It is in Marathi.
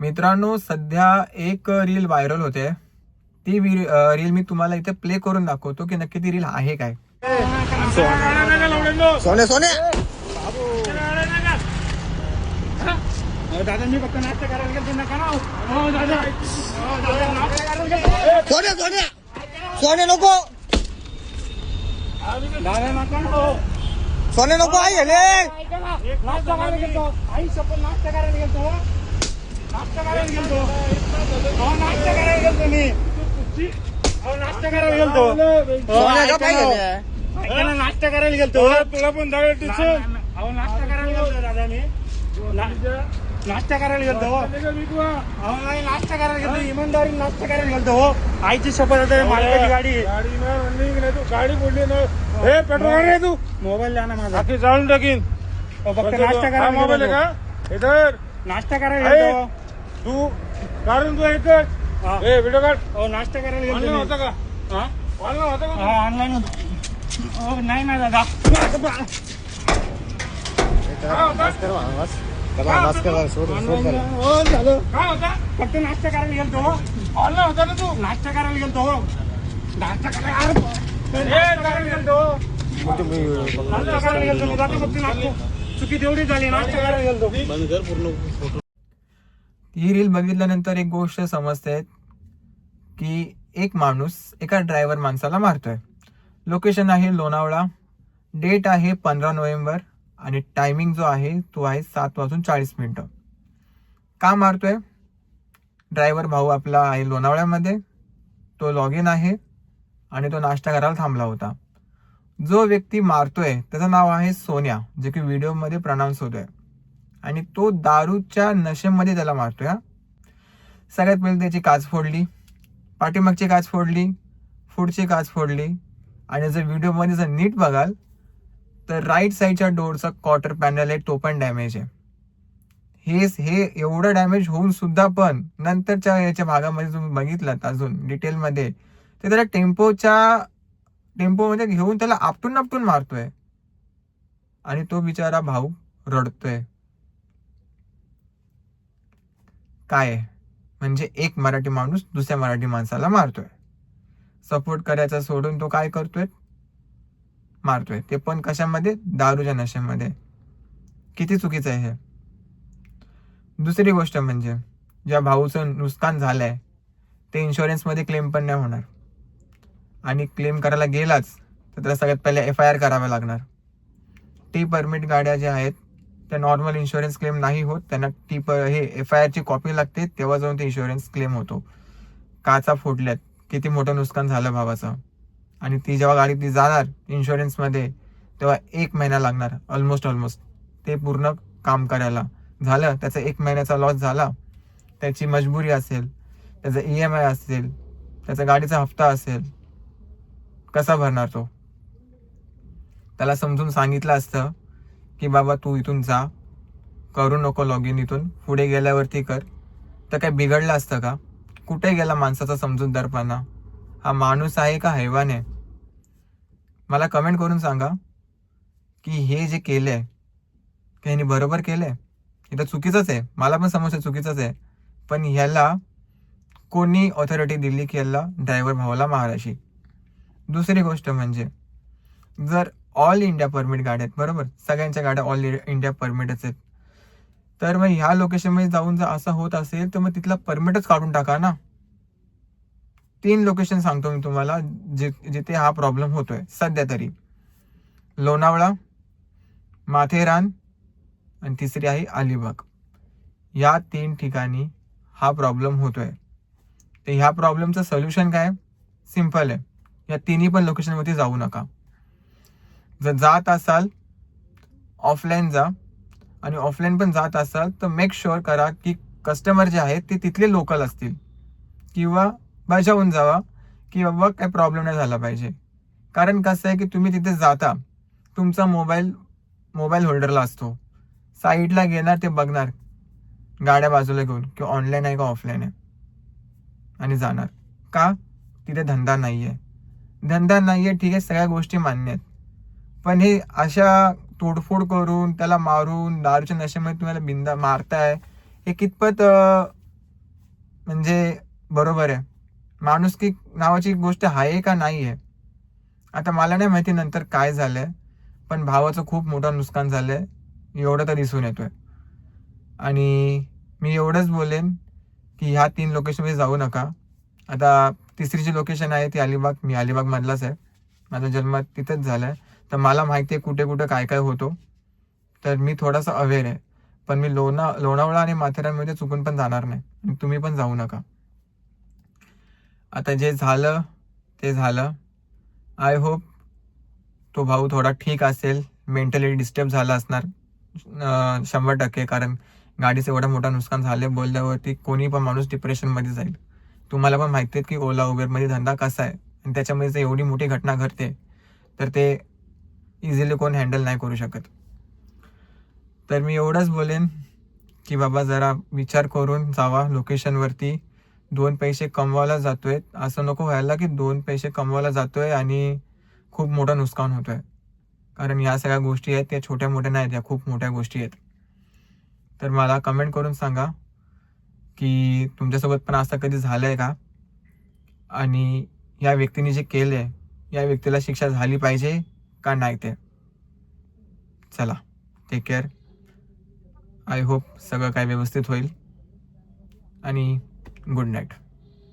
मित्रांनो सध्या एक रील व्हायरल होते. ती रील मी तुम्हाला इथे प्ले करून दाखवतो की नक्की ती रील आहे काय. सोने सोने! दादा मी फक्त करायला गेलो नका सोने सोने! सोने नको! दादा नका सोने नको आई हेले नाश्ता करायला आई सपोज नाश्ता करायला गेलतो नाश्ता करायला गेलतो नाश्ता करायला गेलतो मी. हो नाश्ता करायला गेलतो. सोने का ऐका पाय ना. गेले ऐका ना, नाश्ता करायला गेलतो तुला पण अहो नाश्ता करायला गेलतो दादा मी ना- नाश्ता करायला गेलतो हो. अहो नाही नाश्ता करायला गेलतो इमानदारी नाश्ता करायला गेलतो हो. आईची शपथ आता मालकाची गाडी. आहे. गाडी तू गाडी बोलली ना. हे पेट्रोल नाही तू. मोबाईल द्या ना माझा. बाकी जाळून टाकीन. हो, फक्त नाश्ता हा करायला मोबाईल आहे गेलतो. का? इधर. नाश्ता करायला आहे. गेलतो तू कारण तू एकच हा. हे व्हिडिओ काढ. हो नाश्ता करायला ऑनलाईन गेलतो होता मी. का? हा? ऑनलाईन होता का? हा ऑनलाईन होतो. हो नाही ना दादा. ऑनलाईन हो झालं. काय होता? फक्त नाश्ता करायला गेलतो हो. ऑनलाईन होता ना तू? नाश्ता करायला गेलतो हो. नाश्ता करायला अरे, नाश्ता करायला गेलतो हो. नाश्ता करायला गेलतो मी. दादा फक्त नाश्ता. चुकी तेवढी झाली. नाश्ता करायला गेलतो. ही रील बघितल्यानंतर एक गोष्ट समजते की एक माणूस एका ड्रायव्हर माणसाला मारतोय. लोकेशन आहे लोणावळा. डेट आहे पंधरा नोव्हेंबर आणि टायमिंग जो आहे तो आहे सात वाजून चाळीस मिनटं. का मारतोय? ड्रायव्हर भाऊ आपला आहे लोणावळ्यामध्ये. तो लॉग इन आहे आणि तो नाश्ता करायला थांबला होता. जो व्यक्ती मारतोय त्याचं नाव आहे सोन्या जे की व्हिडिओमध्ये प्रनाऊन्स होतोय. आणि तो दारूच्या नशेमध्ये त्याला मारतो या सगळ्यात पहिले त्याची काच फोडली पाठीमागची काच फोडली पुढची काच फोडली. आणि जर व्हिडिओमध्ये जर नीट बघाल तर राईट साईडच्या डोअरचा क्वार्टर पॅनल आहे तो पण डॅमेज आहे. हेच हे एवढं डॅमेज होऊन सुद्धा पण नंतरच्या याच्या भागामध्ये तुम्ही बघितलात अजून डिटेलमध्ये ते त्याला टेम्पोच्या टेम्पोमध्ये घेऊन त्याला आपटून आपटून मारतोय. आणि तो बिचारा भाऊ रडतोय. काय आहे? म्हणजे एक मराठी माणूस दुसऱ्या मराठी माणसाला मारतोय. सपोर्ट करायचा सोडून तो काय करतोय? मारतोय. ते पण कशामध्ये? दारूच्या नशेमध्ये किती चुकीचं आहे हे. दुसरी गोष्ट म्हणजे ज्या भाऊचं नुकसान झालंय ते इन्शुरन्समध्ये क्लेम पण नाही होणार. आणि क्लेम करायला गेलाच तर त्याला सगळ्यात पहिले एफ आय आर करावा लागणार. टी परमिट गाड्या ज्या आहेत ते नॉर्मल इन्शुरन्स क्लेम नाही होत. त्यांना ती प हे एफ आय आरची कॉपी लागते तेव्हा जाऊन ते इन्शुरन्स क्लेम होतो. काचा फोडल्यात किती मोठं नुकसान झालं भावाचं. आणि ती जेव्हा गाडी ती जाणार इन्शुरन्समध्ये तेव्हा एक महिना लागणार. ऑलमोस्ट ऑलमोस्ट ते पूर्ण काम करायला. झालं त्याचा एक महिन्याचा लॉस झाला. त्याची मजबुरी असेल त्याचा ई एम आय असेल त्याचा गाडीचा हप्ता असेल कसा भरणार तो? त्याला समजून सांगितलं असतं. की बाबा तू इथून जा. करू नको लॉग इन इथून. पुढे गेल्यावरती कर. तर काय बिघडलं असतं का? कुठे गेला माणसाचा समजूतदारपणा? हा माणूस आहे का हैवान आहे? मला कमेंट करून सांगा. की हे जे केलं की ह्यानी बरोबर केलंय? हे तर चुकीचंच आहे. मला पण समजतं चुकीचंच आहे. पण ह्याला कोणी ऑथॉरिटी दिली की याला ड्रायव्हर भावाला महाराशी दुसरी गोष्ट म्हणजे जर ऑल इंडिया परमिट गाड्या आहेत बरोबर? सगळ्यांच्या गाड्या ऑल इंडिया परमिटच आहेत. तर मग ह्या लोकेशनमध्ये जाऊन जर असं होत असेल तर मग तिथला परमिटच काढून टाका ना. तीन लोकेशन सांगतो मी तुम्हाला जि जिथे हा प्रॉब्लेम होतोय सध्या तरी. लोणावळा माथेरान आणि तिसरी आहे अलिबाग. या तीन ठिकाणी हा प्रॉब्लेम होतोय. तर ह्या प्रॉब्लेमचं सोल्युशन काय? सिंपल आहे. या तिन्ही पण लोकेशनमध्ये जाऊ नका. जर जात असाल ऑफलाईन जा आणि ऑफलाईन पण जात असाल तर मेक शुअर करा की कस्टमर जे आहेत ते तिथले लोकल असतील. किंवा बजावून जावा की बाबा काही प्रॉब्लेम नाही झाला पाहिजे. कारण कसं आहे की तुम्ही तिथे जाता तुमचा मोबाईल मोबाईल होल्डरला असतो. साईडला घेणार ते बघणार. गाड्या बाजूला घेऊन की ऑनलाईन आहे का ऑफलाईन आहे. आणि जाणार. का? तिथे धंदा नाही आहे धंदा नाही आहे ठीक आहे सगळ्या गोष्टी मान्य आहेत. पण हे अशा तोडफोड करून त्याला मारून दारूच्या नशेमध्ये तुम्हाला बिंदा मारताय हे कितपत म्हणजे बरोबर आहे? माणुसकी नावाची गोष्ट आहे का नाही आहे? आता मला नाही माहिती नंतर काय झालंय पण भावाचं खूप मोठं नुकसान झालंय एवढं तर दिसून येतोय. आणि मी एवढंच बोलेन की ह्या तीन लोकेशनमध्ये जाऊ नका. आता तिसरी जी लोकेशन आहे ती अलिबाग मी अलिबागमधलाच आहे. माझा जन्म तिथंच झाला आहे तर मला माहिती आहे कुठे कुठे काय काय होतो. तर मी थोडासा अवेअर आहे. पण मी लोणा लोणावळा आणि माथेरानमध्ये चुकून पण जाणार नाही. आणि तुम्ही पण जाऊ नका. आता जे झालं ते झालं. आय होप तो भाऊ थोडा ठीक असेल. मेंटली डिस्टर्ब झाला असणार. शंभर टक्के. कारण गाडीचं एवढं मोठं नुकसान झालं बोलल्यावरती कोणी पण माणूस डिप्रेशनमध्ये जाईल. तुम्हाला पण माहिती आहे की ओला उबेरमध्ये धंदा कसा आहे. आणि त्याच्यामध्ये जर एवढी मोठी घटना घडते. तर ते इझिली कोण हँडल नाही करू शकत. तर मी एवढंच बोलेन की बाबा जरा विचार करून जावा लोकेशनवरती दोन पैसे कमवायला जातो आहे असं नको व्हायला की दोन पैसे कमवायला जातो आहे आणि खूप मोठं नुकसान होतोय. कारण या सगळ्या गोष्टी आहेत त्या छोट्या मोठ्या नाहीत या खूप मोठ्या गोष्टी आहेत. तर मला कमेंट करून सांगा की तुमच्यासोबत पण असं कधी झालं आहे का? आणि या व्यक्तीने जे केलंय या व्यक्तीला शिक्षा झाली पाहिजे का नाही ते? चला टेक केअर आय होप सगळं काय व्यवस्थित होईल. आणि गुड नाईट